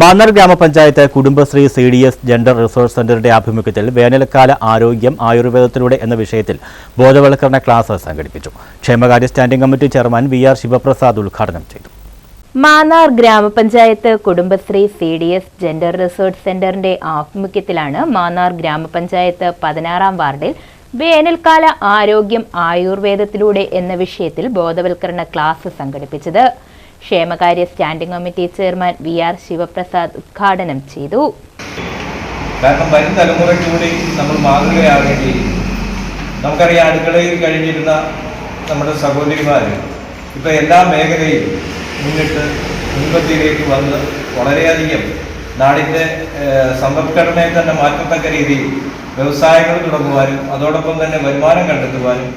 മാന്നാർ ഗ്രാമപഞ്ചായത്ത് Kudumbashree C D S gender resource സെന്ററിന്റെ ആഭിമുഖ്യത്തിൽ വേനൽക്കാല ആരോഗ്യം ആയുർവേദത്തിലൂടെ എന്ന വിഷയത്തിൽ ബോധവൽക്കരണ ക്ലാസ് സംഘടിപ്പിച്ചു. ക്ഷേമകാര്യ standing committee chairman V R Sivaprasad ഉദ്ഘാടനം ചെയ്തു. മാന്നാർ ഗ്രാമപഞ്ചായത്ത് Kudumbashree C D S gender resource സെന്ററിന്റെ ആഭിമുഖ്യത്തിലാണ് മാന്നാർ ഗ്രാമപഞ്ചായത്ത് പതിനാറാം വാർഡിൽ വേനൽക്കാല ആരോഗ്യം ആയുർവേദത്തിലൂടെ എന്ന വിഷയത്തിൽ ബോധവൽക്കരണ ക്ലാസ് സംഘടിപ്പിച്ചത്. ക്ഷേമകാര്യ standing committee chairman V R Sivaprasad ഉദ്ഘാടനം ചെയ്തു. കാരണം വരും തലമുറയ്ക്ക് കൂടി നമ്മൾ മാതൃകയാണെങ്കിൽ നമുക്കറിയാം അടുക്കളയിൽ കഴിഞ്ഞിരുന്ന നമ്മുടെ സഹോദരിമാർ ഇപ്പൊ എല്ലാ മേഖലയിലും മുന്നിട്ട് മുൻപത്തിയിലേക്ക് വന്ന് വളരെയധികം നാടിന്റെ സമ്പദ്ഘടനയെ തന്നെ മാറ്റത്തക്ക രീതിയിൽ വ്യവസായങ്ങൾ തുടങ്ങുവാനും അതോടൊപ്പം തന്നെ വരുമാനം കണ്ടെത്തുവാനും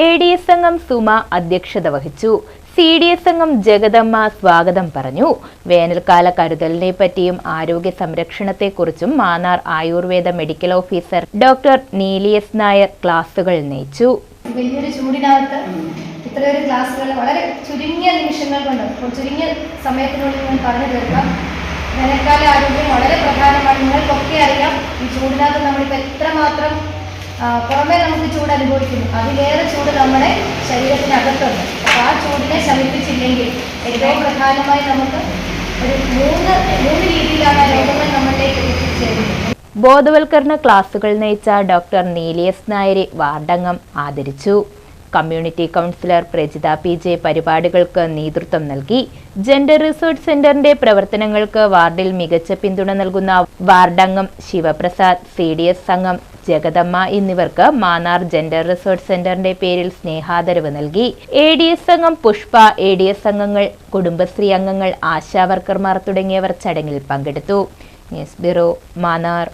എ ഡി എസ് അംഗം സുമ അധ്യക്ഷത വഹിച്ചു. സി ഡി എസ് അംഗം ജഗദമ്മ സ്വാഗതം പറഞ്ഞു. വേനൽക്കാല കരുതലിനെ പറ്റിയും ആരോഗ്യ സംരക്ഷണത്തെക്കുറിച്ചും Mannar Ayurveda medical officer doctor Nilius Nair ക്ലാസുകൾ നയിച്ചു. വലിയൊരു ചൂടിനകത്ത് ഇത്രയൊരു ക്ലാസ്സുകൾ വളരെ ചുരുങ്ങിയ നിമിഷങ്ങൾ കൊണ്ട് ചുരുങ്ങിയ സമയത്തിനുള്ളിൽ ഞാൻ പറഞ്ഞു തീർക്കാം. വേനൽക്കാല ആരോഗ്യം വളരെ പ്രധാനമാണ്. നിങ്ങൾക്കൊക്കെ അറിയാം ഈ ചൂടിനകത്ത് നമ്മളിപ്പോൾ എത്രമാത്രം പുറമേ നമുക്ക് ചൂട് അനുഭവിക്കുന്നു. അതിലേറെ ചൂട് നമ്മുടെ ശരീരത്തിനകത്തുണ്ട്. ആ ചൂടിനെ ശമിപ്പിച്ചില്ലെങ്കിൽ ഏറ്റവും പ്രധാനമായി നമുക്ക് ഒരു മൂന്ന് മൂന്ന് രീതിയിലാണ് രോഗങ്ങൾ നമ്മളിലേക്ക് എത്തിച്ചേരുന്നത്. ബോധവൽക്കരണ ക്ലാസുകൾ നയിച്ച ഡോക്ടർ നീലിയസ് നായരെ വാർഡംഗം ആദരിച്ചു. Community councillor Prajitha P J പരിപാടികൾക്ക് നേതൃത്വം നൽകി. ജെൻഡർ റിസോർട്ട് സെന്ററിന്റെ പ്രവർത്തനങ്ങൾക്ക് വാർഡിൽ മികച്ച പിന്തുണ നൽകുന്ന വാർഡംഗം ശിവപ്രസാദ് സി ഡി എസ് സംഘം ജഗദമ്മ എന്നിവർക്ക് മാന്നാർ ജെൻഡർ റിസോർട്ട് സെന്ററിന്റെ പേരിൽ സ്നേഹാദരവ് നൽകി. എ ഡി എസ് അംഗം പുഷ്പ എ ഡി എസ് അംഗങ്ങൾ കുടുംബശ്രീ അംഗങ്ങൾ ആശാവർക്കർമാർ തുടങ്ങിയവർ ചടങ്ങിൽ പങ്കെടുത്തു. News bureau Mannar.